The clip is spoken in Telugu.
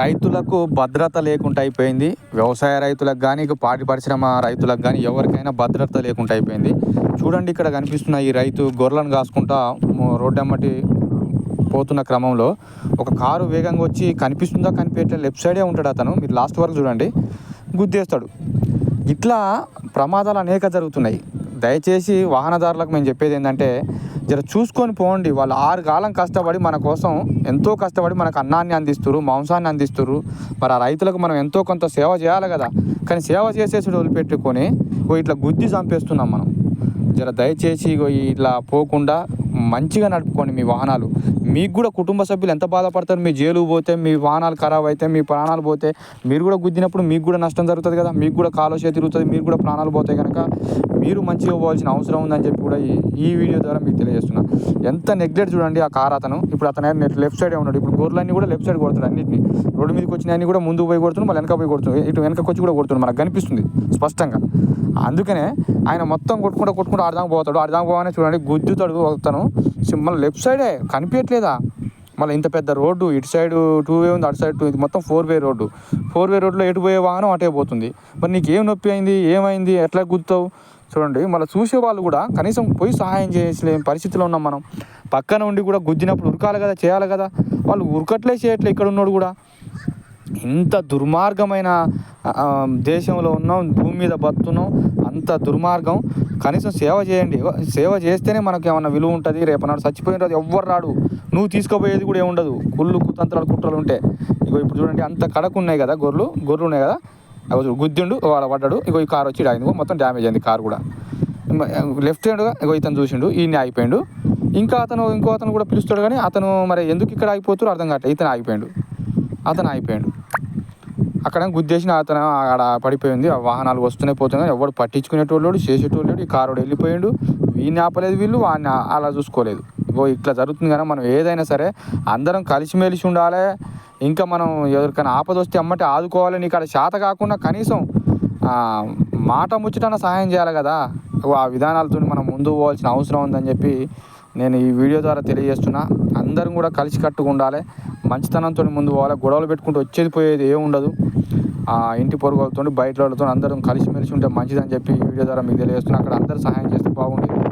రైతులకు భద్రత లేకుండా అయిపోయింది. వ్యవసాయ రైతులకు కానీ ఇక పాడి పరిశ్రమ రైతులకు కానీ ఎవరికైనా భద్రత లేకుండా అయిపోయింది. చూడండి ఇక్కడ కనిపిస్తున్న ఈ రైతు గొర్రెలను కాసుకుంటా రోడ్డమ్మటి పోతున్న క్రమంలో ఒక కారు వేగంగా వచ్చి కనిపిస్తుందా కనిపించట్లేదు లెఫ్ట్ సైడే ఉంటాడు అతను. మీరు లాస్ట్ వరకు చూడండి. గుద్దేస్తాడు. ఇట్లా ప్రమాదాలు అనేక జరుగుతున్నాయి. దయచేసి వాహనదారులకు మేము చెప్పేది ఏంటంటే జర చూసుకొని పోండి. వాళ్ళు ఆరు కాలం కష్టపడి మన కోసం ఎంతో కష్టపడి మనకు అన్నాన్ని అందిస్తారు మాంసాన్ని అందిస్తారు మరి ఆ రైతులకు మనం ఎంతో కొంత సేవ చేయాలి కదా. కానీ సేవ చేసేసి వదిలిపెట్టుకొని ఓ ఇట్లా గుద్ది చంపేస్తున్నాం మనం. జర దయచేసి ఇట్లా పోకుండా మంచిగా నడుపుకోండి మీ వాహనాలు. మీకు కూడా కుటుంబ సభ్యులు ఎంత బాధపడతారు? మీ జైలు పోతే మీ వాహనాలు ఖరాబ్ అయితే మీ ప్రాణాలు పోతే మీరు కూడా గుద్దినప్పుడు మీకు కూడా నష్టం జరుగుతుంది కదా? మీకు కూడా కాలో చేతి తిరుగుతుంది మీరు కూడా ప్రాణాలు పోతాయి కనుక మీరు మంచిగా పోవాల్సిన అవసరం ఉందని చెప్పి కూడా ఈ ఈ వీడియో ద్వారా మీకు తెలియజేస్తున్నా. ఎంత నెగ్లెక్ట్ చూడండి ఆ కార్ అతను. ఇప్పుడు అతను లెఫ్ట్ సైడే ఉన్నాడు. ఇప్పుడు గొర్రెలన్నీ కూడా లెఫ్ట్ సైడ్ కొడతాడు అన్నింటిని. రోడ్డు మీదకి వచ్చిన కూడా ముందుకు పోయి కొడుతున్నాడు మళ్ళీ వెనక పోయి కొడుతుంది ఇటు వెనక వచ్చి కూడా కొడుతుంది మనకు కనిపిస్తుంది స్పష్టంగా. అందుకనే ఆయన మొత్తం కొట్టుకుంటూ కొట్టుకుంటూ అర్థం పోతాడు. అర్థం పోగానే చూడండి గుద్దుతాడు అతను మళ్ళీ లెఫ్ట్ సైడే కనిపించట్లేదా? మళ్ళీ ఇంత పెద్ద రోడ్డు ఇటు సైడ్ టూ వే ఉంది అటు సైడ్ టూ ఇది మొత్తం four way road. Four way రోడ్లో ఎటు పోయే వాహనం అటే పోతుంది. మరి నీకు ఏం నొప్పి అయింది? ఏమైంది? ఎట్లా గుర్తావు చూడండి మళ్ళీ చూసే వాళ్ళు కూడా కనీసం పోయి సహాయం చేసలేని పరిస్థితిలో ఉన్నాం మనం. పక్కన ఉండి కూడా గుద్దినప్పుడు ఉరకాలి కదా చేయాలి కదా? వాళ్ళు ఉరకట్లే చేయట్లే ఇక్కడ ఉన్నాడు కూడా. ఇంత దుర్మార్గమైన దేశంలో ఉన్నాం భూమి మీద బతున్నాం అంత దుర్మార్గం. కనీసం సేవ చేయండి. సేవ చేస్తేనే మనకు ఏమన్నా విలువ ఉంటుంది. రేపు నాడు చచ్చిపోయిన రోజు ఎవ్వరు రాడు. నువ్వు తీసుకుపోయేది కూడా ఏముండదు. కుళ్ళు కుతంత్రాలు కుట్రలు ఉంటే. ఇగో ఇప్పుడు చూడండి అంత కడకు ఉన్నాయి కదా గొర్రెలు. గొర్రెలు ఉన్నాయి కదా? అగో గుద్దిండు వాడు పడ్డాడు. ఇగో ఈ కార్ వచ్చి ఆగింది. మొత్తం డ్యామేజ్ అయింది కార్ కూడా. లెఫ్ట్ హ్యాండ్గా ఇగో ఇతను చూసిండు ఈయన ఆగిపోయిండు. ఇంకా అతను ఇంకో అతను కూడా పిలుస్తాడు కానీ అతను మరి ఎందుకు ఇక్కడ ఆగిపోతారు అర్థం కావట్లేదు. ఇతను ఆగిపోయిండు. అతను ఆగిపోయాడు. అక్కడ గుద్దేసిన అతను ఆడ పడిపోయింది ఆ వాహనాలు వస్తూనే పోతున్నాయి. ఎవడు పట్టించుకునేటోళ్ళు చేసేటోళ్ళు ఈ కారు వెళ్ళిపోయాడు. వీడిని ఆపలేదు వీళ్ళు వాడిని అలా చూసుకోలేదు. ఇగో ఇట్లా జరుగుతుంది కానీ మనం ఏదైనా సరే అందరం కలిసిమెలిసి ఉండాలి. ఇంకా మనం ఎవరికైనా ఆపద వస్తే అమ్మటే ఆదుకోవాలి. నీకు అక్కడ శాత కాకుండా కనీసం మాట ముచ్చటన సహాయం చేయాలి కదా. ఆ విధానాలతో మనం ముందు పోవాల్సిన అవసరం ఉందని చెప్పి నేను ఈ వీడియో ద్వారా తెలియజేస్తున్నా అందరం కూడా కలిసి కట్టుగా ఉండాలి మంచితనంతో ముందు పోవాలి గొడవలు పెట్టుకుంటూ వచ్చేది పోయేది ఏమి ఉండదు. ఆ ఇంటి పొరుగులతో బయట వాళ్ళతో అందరం కలిసిమెలిసి ఉంటే మంచిదని చెప్పి ఈ వీడియో ద్వారా మీకు తెలియజేస్తున్నా. అక్కడ అందరూ సహాయం చేస్తే బాగుండేది.